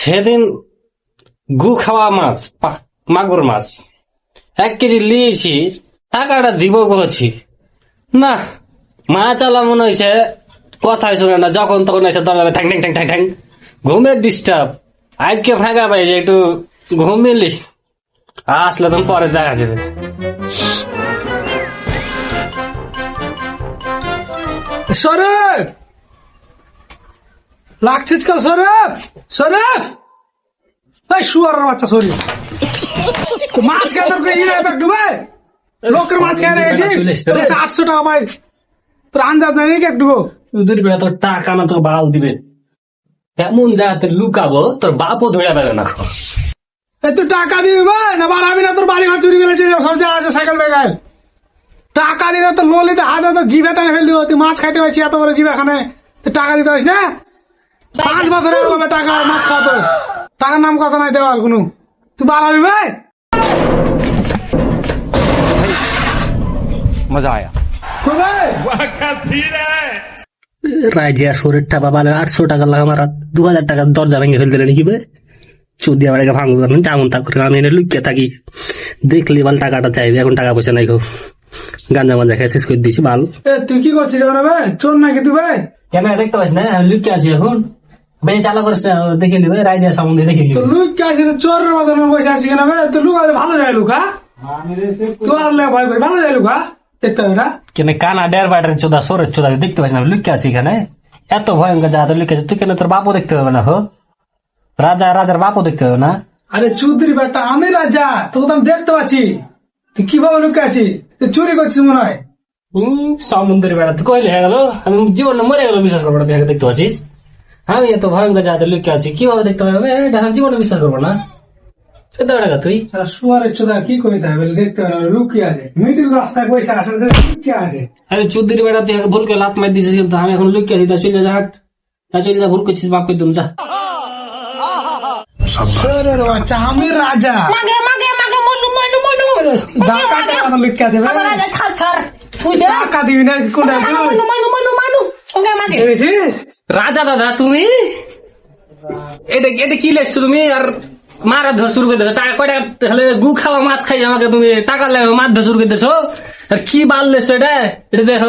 সেদিন গু খাওয়া মাছ মাগুর মাছ। এক কেজি নিয়েছি, টাকাটা দিব বলছি। না মাছ আলা মনে হয়েছে কথাই শুনে না, যখন তখন এসে দরজাবে ঠ্যাং ঠ্যাং ঠ্যাং ঠ্যাং ঘুমের ডিস্টার্ব আজকে ফাঁকা পাইছে একটু ঘুমিলি আসলে তখন পরে দেখা যাবে। সরব লাগছিস কাল সরব সরব এই শুয়ার বাচ্চা সরি মাছ খেয়ে তোর ইয়ে ডুবে? লোকের মাছ খেয়ে রেখেছিস। আটশো টাকা পাই। তোর আন্দাজ নেই নাকি একটু দুদিন বেলা তোর টাকা না তো বাল দিবে। এমন জায়গাতে লুকাবো তোর বাপও ধরে পাবে না। তুই টাকা দিবি ভাই না বাড়াবি না তোর বাড়ি ঘর চুরি করেছিস সব যা আছে সাইকেল বেগায় টাকা দিলে তো ললিতে হাতে তো জিভে টানে ফেল দিব। তুই মাছ খাইতে পারছি এত বড় জিভে এখানে। তুই টাকা দিতে পারিস না? পাঁচ বছরে হবে টাকা মাছ কত টাকার নাম কত নাই দেওয়ার কোনো। তুই বাড়াবি ভাই? মজা আয়া। রাজিয়া শরীরটা বাবা আটশো টাকা লাগা মারা দু হাজার টাকা দরজা ভেঙে ফেলতে নাকি ভাই? চুদি আমার একে ভাঙবো না যেমন তা করে আমি এনে লুকিয়ে থাকি। দেখলি বাল টাকাটা চাইবে এখন টাকা পয়সা নাই খুব গাঞ্জা মাঞ্জা খেয়ে শেষ করে দিয়েছি বাল। তুই কি করছিস চোর নাকি তুই ভাই? কেন দেখতে পাস না? আমি লুকিয়ে আছি এখন। বেশ চালা করিস না দেখে নিবে রাজিয়া সম্বন্ধে দেখে নিবে। লুক কে আছে চোরের মতন বসে আছিস কেন ভাই লুক আছে ভালো যায় লুকা। আর লে ভয় করি ভালো যায় লুকা দেখতে হবে না। কেন কানা ডের বাটের চোদা সরের চোদা দেখতে পাচ্ছি না লুকিয়ে আছি এখানে এত ভয়ঙ্কর যা তো আছে তুই কেন তোর বাপও দেখতে পাবে না হো? রাজা রাজার বাপও দেখতে পাবে না। আরে চৌধুরী বেটা আমি রাজা তোকে তো আমি দেখতে পাচ্ছি। তুই কীভাবে লুকে আছিস? তুই চুরি করছিস মনে হয়। হম সমুদ্রের বেড়া তো কইলে হয়ে গেল আমি জীবন মরে গেল বিশ্বাস করব দেখতে পাচ্ছিস। আমি এত ভয়ঙ্কর জাতের লুকে আছি কীভাবে দেখতে পাবে? আমি জীবনে বিশ্বাস করব না। সত্য বেড়া তুই। সারা শুয়ারের চোদা কি করিতে হবে? দেখতে হবে লুকিয়ে আছে। মিডিল রাস্তায় বসে আছে লুকিয়ে আছে। আমি চুদ্দির বেড়া তুই ভুল করে লাত মার দিয়েছিস কিন্তু আমি এখন লুকিয়ে আছি তা চলে যা হাট। তা চলে যা ভুল করছিস বাপ করে তুমি যা। আমি রাজা। মাগে মাগে মাগে মনু মনু মনু। ডাকাতের মতো লুকিয়ে আছে ছাড় ছাড়। তুই দে টাকা দিবি না কোনটা মনু মনু মনু মনু। ওকে মাগে। রাজা দাদা তুমি? এটা এটা কি লেখছো তুমি? আর মারা ধর শুরু করে দিয়েছ। টাকা কয় টাকা তাহলে গু খাওয়া মাছ খাই আমাকে তুমি। টাকা লাগবে মাছ ধর শুরু করে দিয়েছ। আর কি বাল লেছো এটা? এটা দেখো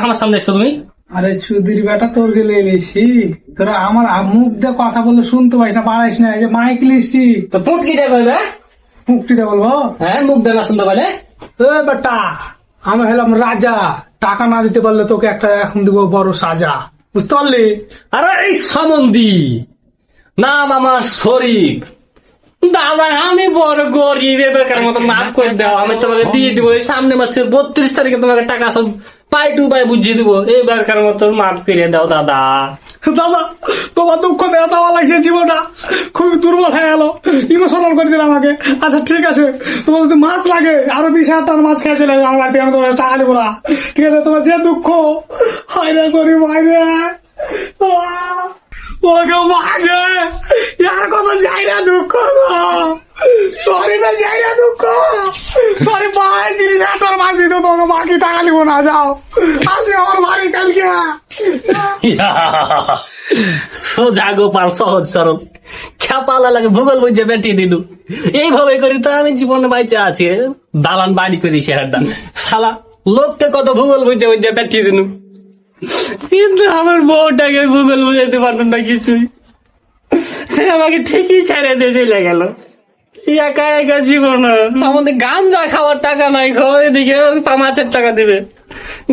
আমার সামনে এসছো তুমি। আরে চৌধুরী বেটা তোর গেলে এলেছি। তোরা আমার মুখ দিয়ে কথা বলে শুনতে পাইস না পারাইস না। এই যে মাইক লিখছি। তো পুটকিটা কইবে মুখটিতে বলব? হ্যাঁ মুখ দেনা শুনতে পারে। এ বেটা আমি হলাম রাজা। টাকা না দিতে পারলে তোকে একটা এখন দিব বড় সাজা। বুঝতে পারলি? আরে এই সামন্দি নাম আমার শরীফ। দাদা, আমি বড় গরিব বেকার মতো মাফ করে দেওয়া আমি তোমাকে দিয়ে দিব। সামনে মাসের বত্রিশ তারিখে তোমাকে টাকা সব পাই টু পাই বুঝিয়ে দিব। এইবারকার মতো মাফ করে দাও, দাদা। দাদা তোমার দুঃখ দেওয়া দেওয়া লাগছে জীবনটা। খুবই দুর্বল হয়ে গেল। ইমোশনাল করে দিলাম আমাকে। আচ্ছা ঠিক আছে। তোমার যদি মাছ লাগে, আরও বিশ হাজার মাছ খেয়ে চলে আমার বাড়িতে, আমি তোমার টাকা দেবো না ঠিক আছে, তোমার যে দুঃখ, হয় রে সরি ভাই রে। ওকে বাকি কালকে। সোজা গোপাল, সহজ ভূগোল বুঝে বেটি দিলু এইভাবে করি তো আমি জীবনে বাইচে আছি দালান বাড়ি করি শেহারটা শালা, লোককে কত ভূগোল বুঝে বুঝে বেটি দিলু কিন্তু আমার বউটাকে ভূগোল বুঝাইতে পারতাম না কিছুই। সে আমাকে ঠিকই ছেড়ে দিয়ে চলে গেল। একা একা জীবন? আমাদের গাঞ্জা খাওয়ার টাকা নাই খো এদিকে মাছের টাকা দিবে।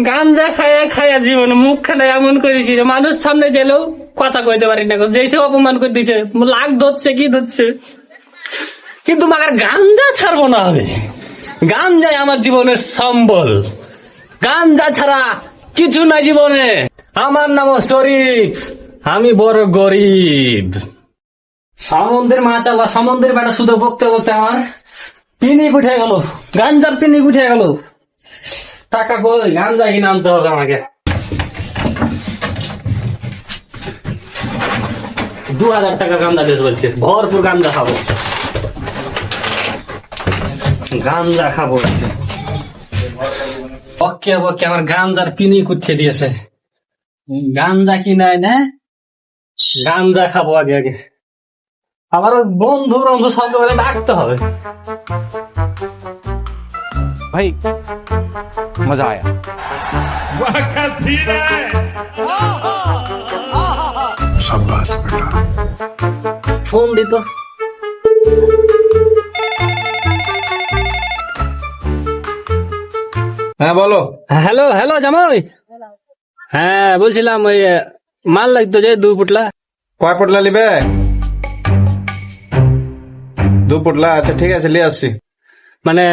গাঞ্জা খায়া খায়া জীবন মুখ খানা এমন করেছি যে মানুষ সামনে গেলেও কথা কইতে পারি না যেই সব অপমান করে দিছে, লাগ ধরছে, কি ধরছে? কিন্তু মাগার গাঞ্জা ছাড়বো না আমি। গাঞ্জাই আমার জীবনের সম্বল। গাঞ্জা ছাড়া কিছু না জীবনে। আমার নাম শরীফ। আমি বড় গরিব। সমুদ্রের মাছ আল্লাহ সমুদ্রের বেটা শুধু বকতে বকতে আমার তিনি উঠে গেল। গাঞ্জার তিনি উঠে গেল। টাকা কই? গাঞ্জা কিনে আনতে হবে আমাকে। দু হাজার টাকা গান্দা বেশ বলছে। ভরপুর গান্দা খাব। গাঞ্জা খাব বককে বকে আমার গাঞ্জার পিনি কুচ্ছে দিয়েছে। গাঞ্জা কি নাই না? গাঞ্জা খাব আগে আগে। আমার ওই বন্ধু বন্ধু বলে ডাকতে হবে। ভাই মজা আয়া। সাব্বাস ফোন দিত। হ্যাঁ বলো। হ্যালো হ্যালো জামাই। হ্যাঁ বলছিলাম ওই মাল লাগতো যে দুই পুটলা। কয় পটলা নিবে? দু পটলা আচ্ছা ঠিক আছে নিয়ে আসছি। মানে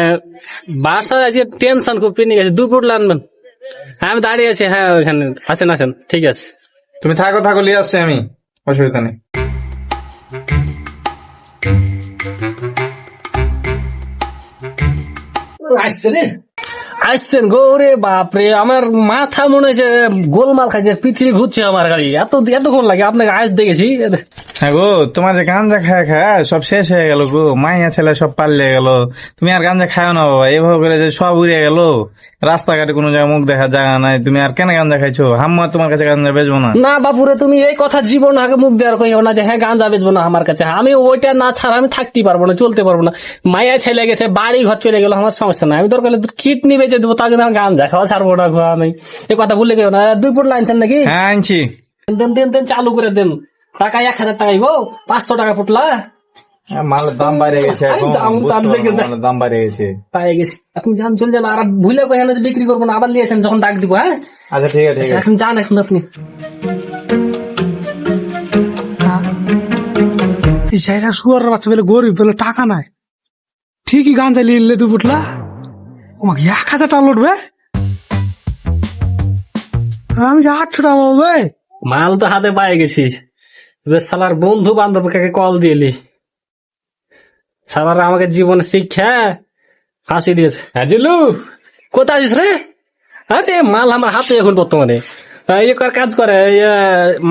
বাসা আজকে টেনশন খুব পিনি গেছে দুই পুটলা আনবেন। হ্যাঁ আমি দাঁড়িয়ে আছি হ্যাঁ ওইখানে আসেন আসেন ঠিক আছে। তুমি থাকো থাকো নিয়ে আসছি আমি অসুবিধা নেই। আসছেন গৌরে বাপরে আমার মাথা মনে হচ্ছে গোলমাল খাইছে পৃথিবী ঘুরছে আমার গাড়ি এত এতক্ষণ লাগে আপনাকে আজ দেখেছি। হ্যাঁ গো তোমার যে গাঞ্জা খায় খায় সব শেষ হয়ে গেল গো। মাইয়া ছেলে সব পাল্লে গেল। তুমি আর গাঞ্জা খাও না বাবা এভাবে করে যে সব উড়ে গেল। রাস্তাঘাটে কোনো জায়গায় মুখ দেখার জায়গা নাই। তুমি আর কেন গাঞ্জা খাইছো? হাম্মা তোমার কাছে গাঞ্জা বেচবো না। না বাপুরে তুমি এই কথা জীবন আগে মুখ দেওয়ার কইও না যে হ্যাঁ গাঁজা বেচবো না আমার কাছে। আমি ওইটা না ছাড়া আমি থাকতে পারব না চলতে পারব না। মায়া ছেলে গেছে বাড়ি ঘর চলে গেল আমার সমস্যা নাই। আমি দরকার কিডনি বেঁচে দেবো তার জন্য আমি গাঁজা খাওয়া ছাড়বো না গো আমি। এই কথা বললে কেউ না? দুই ফুট লাইনছেন নাকি? হ্যাঁ আনছি। দেন দেন দেন চালু করে দেন। টাকা এক হাজার টাকাই গো পাঁচশো টাকা ফুটলা। হ্যাঁ, মালের দাম বাড়ে গেছে দাম পায়ে আপনি যান চলে যান আর ভুলে বিক্রি করব না আবার নিয়েছেন যখন ডাক দিব হ্যাঁ? আচ্ছা ঠিক আছে এখন যান এখন আপনি। এই শুয়ার বাচ্চা বলে গরিব বলে টাকা নাই। ঠিকই গান চালিয়ে নিলে আমাকে এক হাজার টাকা লুটবে আমি যে আটশো টাকা। মাল তো হাতে পায়ে গেছি। শালার বন্ধু বান্ধব কাকে কল দিয়েলি শালার আমাকে জীবনে শিক্ষা ফাঁসি দিয়েছে। হ্যাঁ কোথায় আছিস রে? আরে, মাল আমার হাতে এখন বর্তমানে। ইয়ে কাজ করে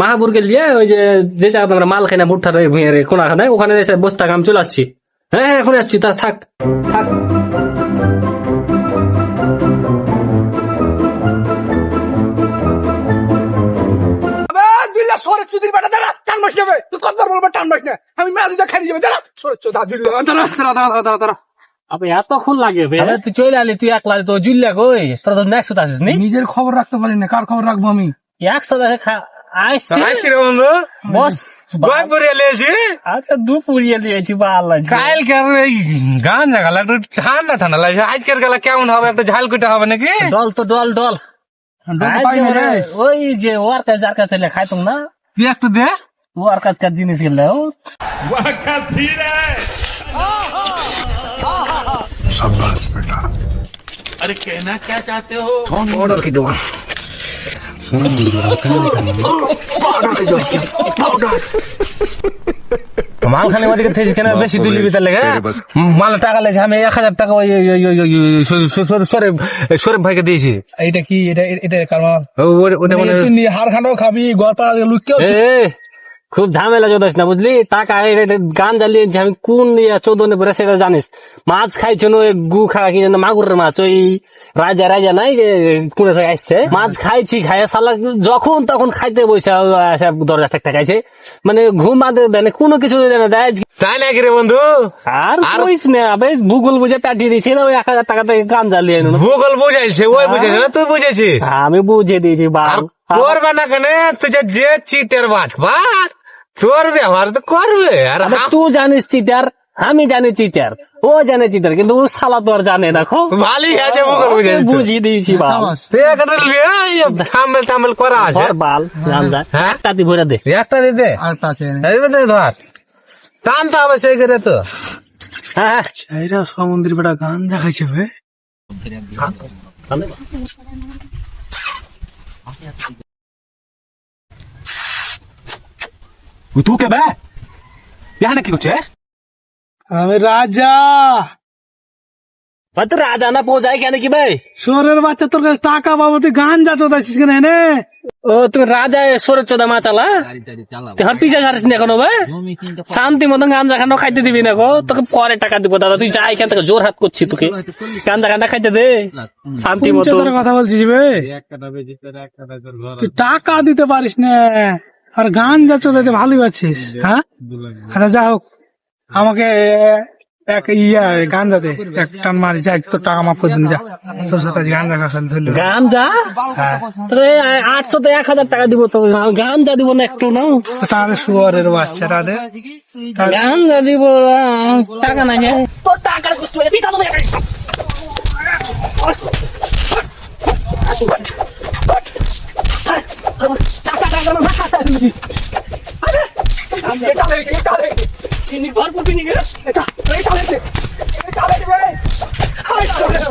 মাহাবুরকে লিয়ে ওই যে যে জায়গাতে আমরা মাল খাই না ওই ভুঁয়ের কোনাখানে ওখানে এসে বসে থাক চলে আসছি। হ্যাঁ হ্যাঁ এখন আসছি, তা থাক। থাক। চুদির বেটা দাঁড়া টান মাস যাবে তুই কতবার বলব টান মাস না? আমি মেলা দিদা খাই যাবে দাঁড়া। শহরে চোদা দিল্লা দাঁড়া দাঁড়া দাঁড়া দাঁড়া দাঁড়া আবে এতক্ষণ লাগে বে। তুই চলে আলি তুই একলা তো জুল্লা কই? তোরা তো নেক্সট আসিস নি? নিজের খবর রাখতে পারি না কার খবর রাখব আমি? একসাথে আসছি। আইসি রে বন্ধু? বস। গয় পরে লেছি আচ্ছা গান জাগালা একটু ঠান্ডা ঠান্ডা লাগছে। আজকের গেলা কেমন হবে? একটা ঝাল কুটা হবে নাকি? ডল তো ডল ডল। ওই যে ওর কাছে যার কাছে খাইতাম না? তুই একটু দে ওর কাছে কার জিনিস গেলে शाबाश बेटा মাল খানে ওদিকে থেকে কেন বেশি তুলি বিতার লেগে মাল টাকা লেগেছে আমি এক হাজার টাকা ওই ওই- ওই- ওই- ওই- সরে- সরে- সরে- সরে ভাইকে দিয়েছি। এটা কি? এটা এটা কারণ ওটা মানে তুই হার খানাও খাবি গড় পাড়া লুকিয়েও এ খুব ঝামেলা চোদাস না বুঝলি? টাকা গান জ্বালিয়েছি আমি কোন ইয়া চোদনে পরে সেটা জানিস। মাছ খাইছো গু খা কি যেন মাগুরের মাছ ওই রাজা রাজা নাই যে কুড়ে থেকে আসছে। মাছ খাইছি খাইয়া সালা যখন তখন খাইতে বসে দরজা ঠেক ঠেকাইছে মানে ঘুম বাঁধে দেয় কোনো কিছু দেয় না দেয় তাই নাকি রে বন্ধু? আর কইস না আবে ভূগোল বুঝে পাঠিয়ে দিয়েছি না ওই এক হাজার টাকা থেকে গান জ্বালিয়ে ভূগোল বুঝাইছে ওই বুঝেছে না তুই বুঝেছিস? আমি বুঝিয়ে দিয়েছি বাল করবে না কেন? তুই যে চিটের বাট বার তোর ব্যবহার তো করবে আর তুই জানিস চিটার আমি জানি চিটার ও জানে চিটার কিন্তু ও সালা তো আর জানে না খো। ভালোই আছে বুঝিয়ে দিয়েছি বাল। একটা লিয়ে থাম্বেল টাম্বেল করা আছে। বাল জান যা হ্যাঁ? একটা দি ভরে দে। একটা আছে এই দে ধর। টানতে হবে সেই করে তো। হ্যাঁ। হ্যাঁ বেটা গান যা খাইছে বে। তুই কে বে এখানে কি করছিস আমি রাজা ভাই তো রাজা না পৌঁছায় কেন কি ভাই শহরের বাচ্চা তোর কাছে টাকা পাবো তুই গান যা চোদাইছিস কেন এনে ও তুমি রাজা সরের চোদা মা চালা হাত পিছা ছাড়িস না এখনও ভাই শান্তি মতন গাঞ্জা খানো খাইতে দিবি না গো তোকে পরে টাকা দিব দাদা তুই যা এখান থেকে জোর হাত করছি তোকে গাঞ্জা খান্ডা খাইতে দে শান্তি মতো কথা বলছিস বে তুই টাকা দিতে পারিস না আর গান যাচ্ছ তাতে ভালোই আছিস হ্যাঁ আচ্ছা যা হোক আমাকে এক ইয়া গান যাতে এক টান মারি যা একটু টাকা মাফ করে দিন যা তোর সাথে গান রাখা গান যা হ্যাঁ আটশো তো এক হাজার টাকা দিব তো গান যা দিব না একটু না তাহলে শুয়ারের দে গান যা দিব টাকা নাই হ্যাঁ। তোর টাকার নির্ভর করবি নিয়ে এটা এটা এটা